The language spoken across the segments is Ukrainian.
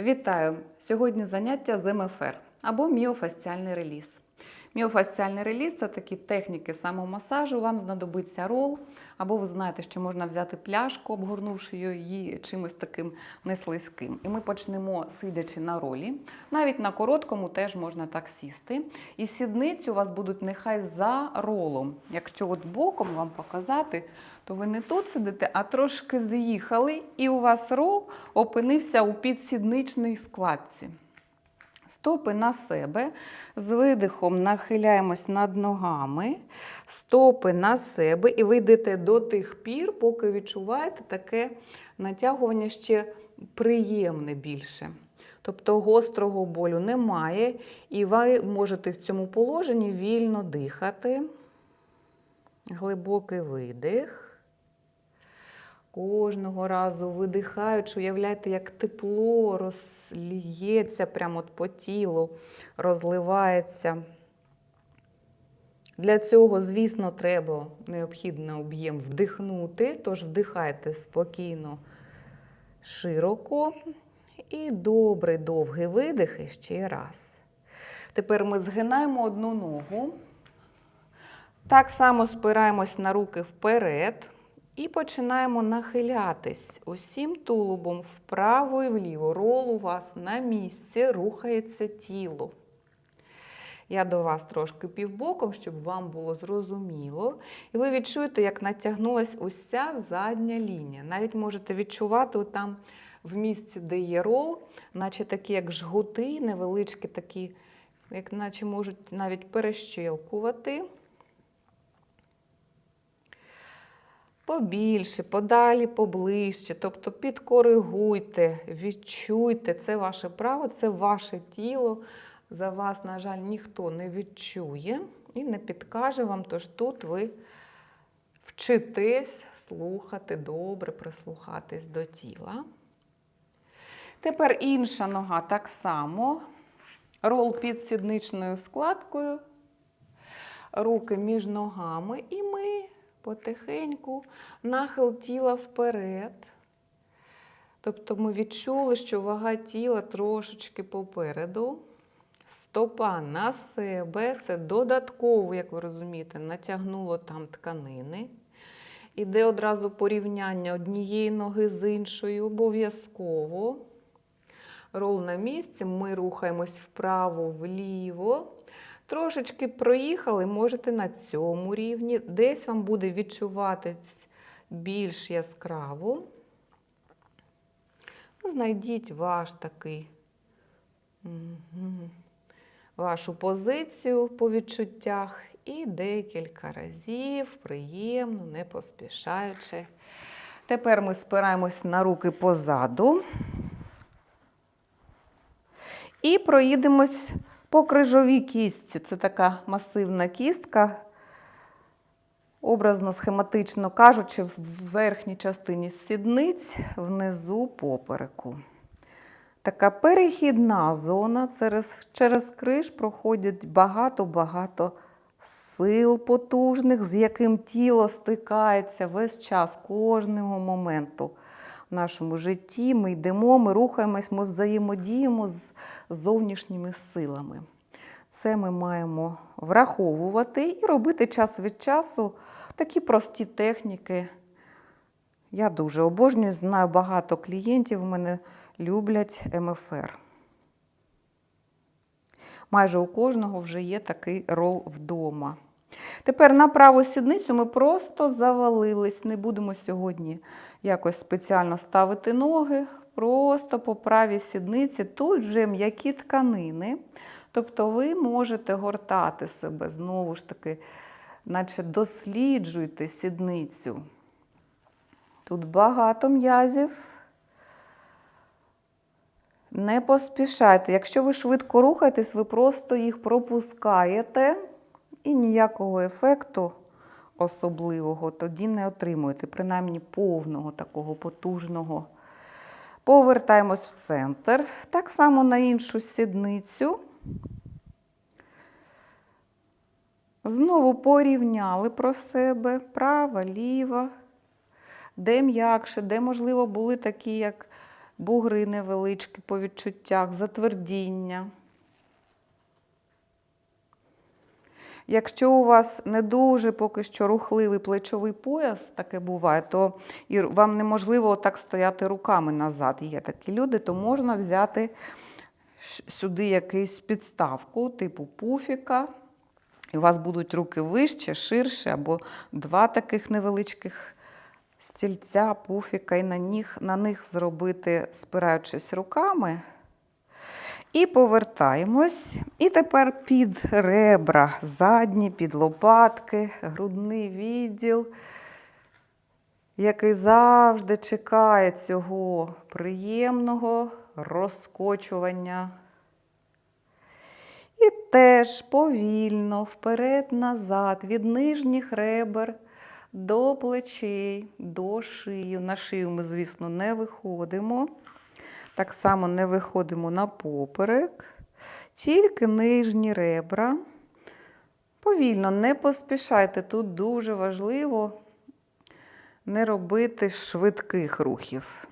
Вітаю! Сьогодні заняття з МФР або міофасціальний реліз. Міофасціальний реліз це такі техніки самомасажу. Вам знадобиться рол, або ви знаєте, що можна взяти пляшку, обгорнувши її чимось таким неслизьким. І ми почнемо сидячи на ролі. Навіть на короткому теж можна так сісти. І сідниці у вас будуть нехай за ролом. Якщо от боком вам показати, то ви не тут сидите, а трошки з'їхали, і у вас рол опинився у підсідничній складці. Стопи на себе. З видихом нахиляємось над ногами, стопи на себе, і ви йдете до тих пір, поки відчуваєте таке натягування ще приємне більше. Тобто гострого болю немає, і ви можете в цьому положенні вільно дихати. Глибокий видих. Кожного разу видихаючи, уявляйте, як тепло розліється прямо от по тілу, розливається. Для цього, звісно, треба необхідний об'єм вдихнути, тож вдихайте спокійно, широко і добрий довгий видих ще раз. Тепер ми згинаємо одну ногу. Так само спираємось на руки вперед. І починаємо нахилятись усім тулубом вправо і вліво. Рол у вас на місці, рухається тіло. Я до вас трошки півбоком, щоб вам було зрозуміло. І ви відчуєте, як натягнулася уся задня лінія. Навіть можете відчувати там в місці, де є рол, наче такі, як жгути, невеличкі такі, як наче можуть навіть перещелкувати. Побільше, подалі, поближче. Тобто підкоригуйте, відчуйте, це ваше право, це ваше тіло. За вас, на жаль, ніхто не відчує і не підкаже вам, тож тут ви вчитесь слухати добре, прислухатись до тіла. Тепер інша нога так само. Рол під сідничною складкою, руки між ногами, і потихеньку нахил тіла вперед. Тобто ми відчули, що вага тіла трошечки попереду. Стопа на себе. Це додатково, як ви розумієте, натягнуло там тканини. Іде одразу порівняння однієї ноги з іншою, обов'язково. Рол на місці, ми рухаємось вправо, вліво. Трошечки проїхали, можете на цьому рівні. Десь вам буде відчуватись більш яскраво. Знайдіть ваш такий, вашу позицію по відчуттях і декілька разів, приємно, не поспішаючи. Тепер ми спираємось на руки позаду і проїдемось по крижовій кістці. Це така масивна кістка, образно схематично кажучи, в верхній частині сідниць, внизу попереку. Така перехідна зона, через, через криш проходять багато-багато сил потужних, з яким тіло стикається весь час, кожного моменту в нашому житті. Ми йдемо, ми рухаємось, ми взаємодіємо з зовнішніми силами. Це ми маємо враховувати і робити час від часу такі прості техніки. Я дуже обожнюю, знаю багато клієнтів у мене люблять МФР. Майже у кожного вже є такий рол вдома. Тепер на праву сідницю ми просто завалились. Не будемо сьогодні якось спеціально ставити ноги. Просто по правій сідниці. Тут вже м'які тканини. Тобто ви можете гортати себе, знову ж таки, наче досліджуйте сідницю. Тут багато м'язів. Не поспішайте. Якщо ви швидко рухаєтесь, ви просто їх пропускаєте і ніякого ефекту особливого тоді не отримуєте, принаймні повного такого потужного. Повертаємось в центр. Так само на іншу сідницю. Знову порівняли про себе права, ліва, де м'якше, де, можливо, були такі, як бугри невеличкі по відчуттях, затвердіння. Якщо у вас не дуже поки що рухливий плечовий пояс, таке буває, то і вам неможливо так стояти руками назад. Є такі люди, то можна взяти сюди якусь підставку, типу пуфіка. І у вас будуть руки вище, ширше, або два таких невеличких стільця, пуфіка, і на них, на них зробити, спираючись руками. І повертаємось. І тепер під ребра, задні, під лопатки, грудний відділ, який завжди чекає цього приємного розкочування. І теж повільно вперед-назад, від нижніх ребер до плечей, до шиї. На шию ми, звісно, не виходимо. Так само не виходимо на поперек, тільки нижні ребра. Повільно, не поспішайте. Тут дуже важливо не робити швидких рухів.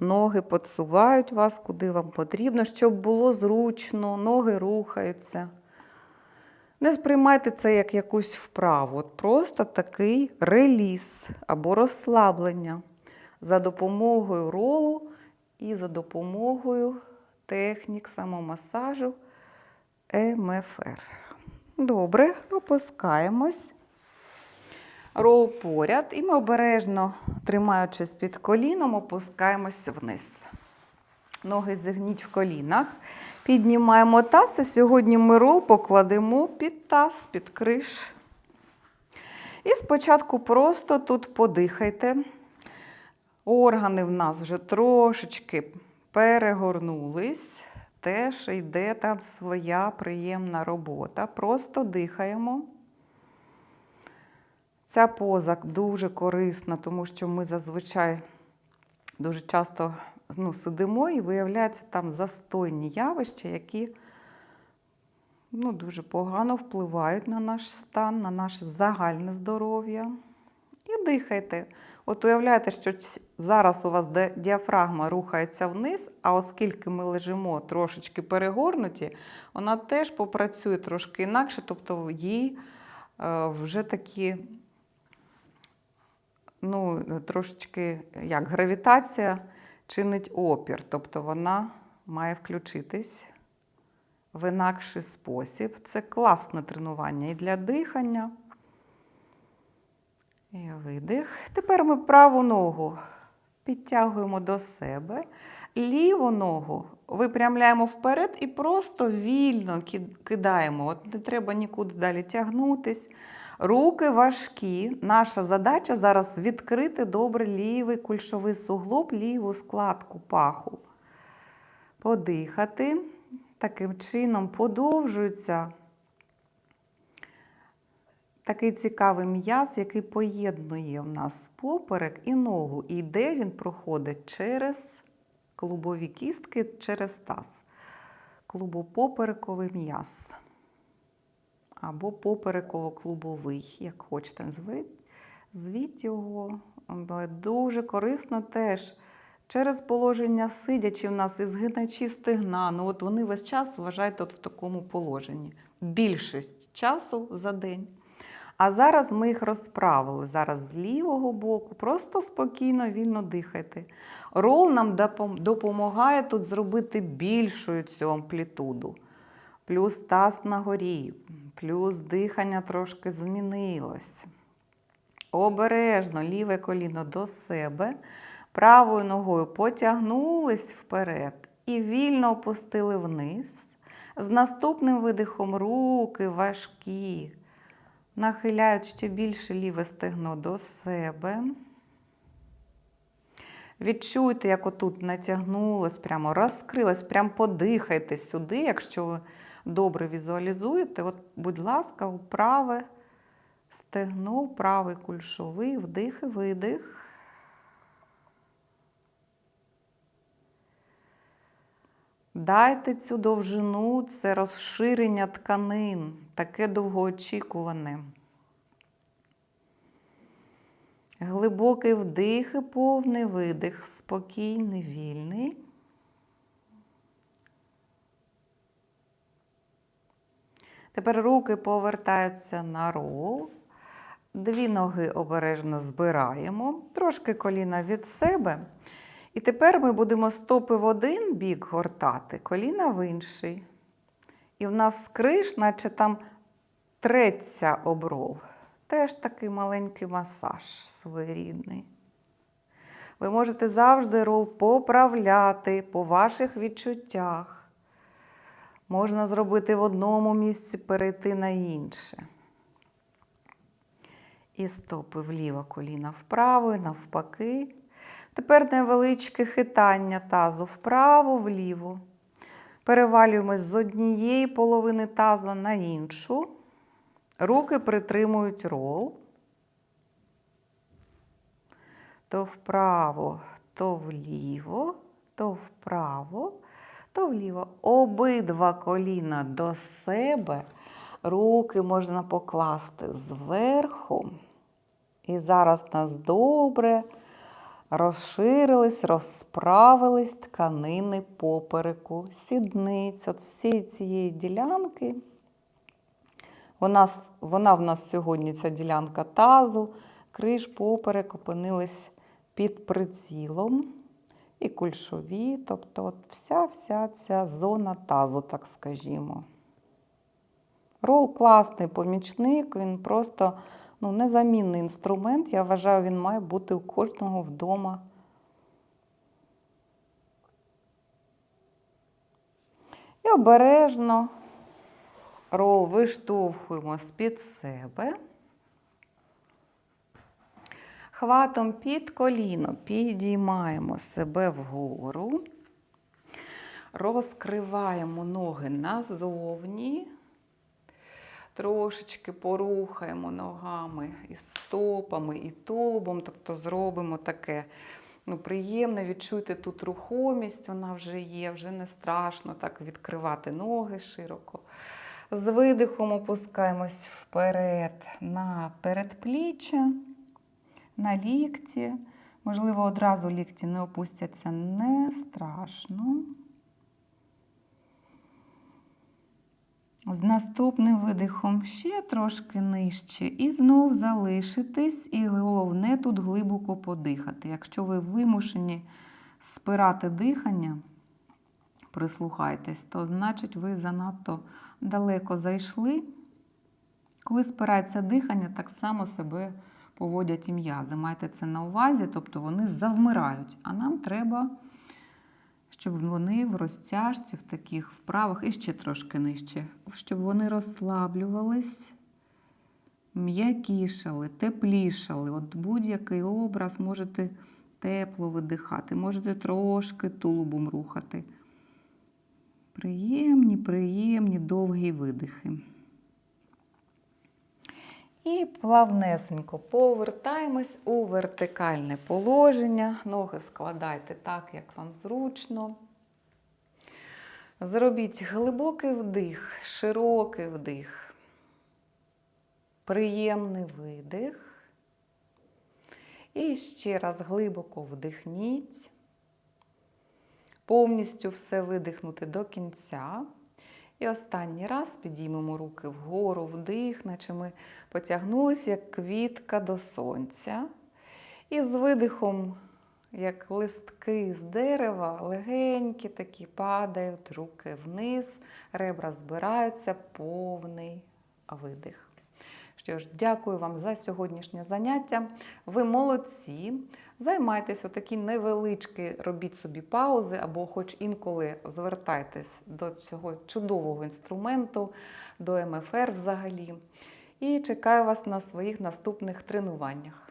Ноги підсувають вас, куди вам потрібно, щоб було зручно, ноги рухаються. Не сприймайте це як якусь вправу. От просто такий реліз або розслаблення за допомогою ролу і за допомогою технік самомасажу МФР. Добре, опускаємось. Рол поряд, і ми обережно, тримаючись під коліном, опускаємось вниз. Ноги зігніть в колінах. Піднімаємо таз, і сьогодні ми рол покладемо під таз, під криш. І спочатку просто тут подихайте. Органи в нас вже трошечки перегорнулись. Теж йде там своя приємна робота. Просто дихаємо. Ця поза дуже корисна, тому що ми зазвичай дуже часто ну, сидимо і виявляються там застойні явища, які ну, дуже погано впливають на наш стан, на наше загальне здоров'я. І дихайте. От уявляєте, що зараз у вас діафрагма рухається вниз, а оскільки ми лежимо трошечки перегорнуті, вона теж попрацює трошки інакше, тобто їй е, вже такі ну, трошечки як гравітація чинить опір, тобто вона має включитись в інакший спосіб. Це класне тренування і для дихання. І видих. Тепер ми праву ногу підтягуємо до себе, ліву ногу випрямляємо вперед і просто вільно кидаємо. От не треба нікуди далі тягнутись. Руки важкі. Наша задача зараз відкрити добре лівий кульшовий суглоб, ліву складку паху. Подихати. Таким чином подовжується такий цікавий м'яз, який поєднує в нас поперек і ногу. І йде він проходить через клубові кістки, через таз. Клубопоперековий м'яз. Або попереково-клубовий, як хочете звіть його. Але дуже корисно теж через положення сидячи в нас і згиначі стегна. Ну от вони весь час вважають от в такому положенні. Більшість часу за день. А зараз ми їх розправили. Зараз з лівого боку, просто спокійно, вільно дихайте. Рол нам допомагає тут зробити більшою цю амплітуду. Плюс таз на горі, плюс дихання трошки змінилось. Обережно ліве коліно до себе, правою ногою потягнулись вперед і вільно опустили вниз. З наступним видихом руки важкі. Нахиляють ще більше ліве стегно до себе. Відчуйте, як отут натягнулось, прямо розкрилось, прямо подихайте сюди, якщо ви добре візуалізуєте. От, будь ласка, у праве стегно, правий кульшовий, вдих і видих. Дайте цю довжину, це розширення тканин, таке довгоочікуване. Глибокий вдих і повний видих, спокійний, вільний. Тепер руки повертаються на рол. Дві ноги обережно збираємо, трошки коліна від себе. І тепер ми будемо стопи в один бік гортати, коліна в інший. І в нас криш, наче там треться об рол. Теж такий маленький масаж своєрідний. Ви можете завжди рол поправляти по ваших відчуттях. Можна зробити в одному місці, перейти на інше. І стопи вліво, коліна вправо, і навпаки. Тепер невеличке хитання тазу вправо, вліво. Перевалюємось з однієї половини таза на іншу. Руки притримують рол. То вправо, то вліво, то вправо, то вліво. Обидва коліна до себе. Руки можна покласти зверху. І зараз нас добре розширились, розправились тканини попереку, сідниць. От всі цієї ділянки. С- вона в нас сьогодні, ця ділянка тазу, криш, поперек опинились під прицілом. І кульшові, тобто от вся-вся ця зона тазу, так скажімо. Рол класний помічник, він просто ну, незамінний інструмент. Я вважаю, він має бути у кожного вдома. І обережно виштовхуємо з-під себе. Хватом під коліно підіймаємо себе вгору, розкриваємо ноги назовні, трошечки порухаємо ногами і стопами, і тулубом, тобто зробимо таке ну, приємне, відчуйте тут рухомість, вона вже є, вже не страшно так відкривати ноги широко. З видихом опускаємось вперед на передпліччя на лікті. Можливо, одразу лікті не опустяться, не страшно. З наступним видихом ще трошки нижче. І знов залишитись, і головне тут глибоко подихати. Якщо ви вимушені спирати дихання, прислухайтесь, то значить ви занадто далеко зайшли. Коли спирається дихання, так само себе поводять і м'язи. Майте це на увазі, тобто вони завмирають. А нам треба, щоб вони в розтяжці, в таких вправах, і ще трошки нижче, щоб вони розслаблювались, м'якішали, теплішали. От будь-який образ можете тепло видихати, можете трошки тулубом рухати. Приємні, приємні, довгі видихи. І плавнесенько повертаємось у вертикальне положення. Ноги складайте так, як вам зручно. Зробіть глибокий вдих, широкий вдих, приємний видих. І ще раз глибоко вдихніть. Повністю все видихнути до кінця. І останній раз підіймемо руки вгору, вдих, наче ми потягнулися, як квітка до сонця. І з видихом, як листки з дерева, легенькі такі падають, руки вниз, ребра збираються, повний видих. Що ж, дякую вам за сьогоднішнє заняття. Ви молодці. Займайтесь отакі невеличкі, робіть собі паузи, або хоч інколи звертайтесь до цього чудового інструменту, до МФР взагалі. І чекаю вас на своїх наступних тренуваннях.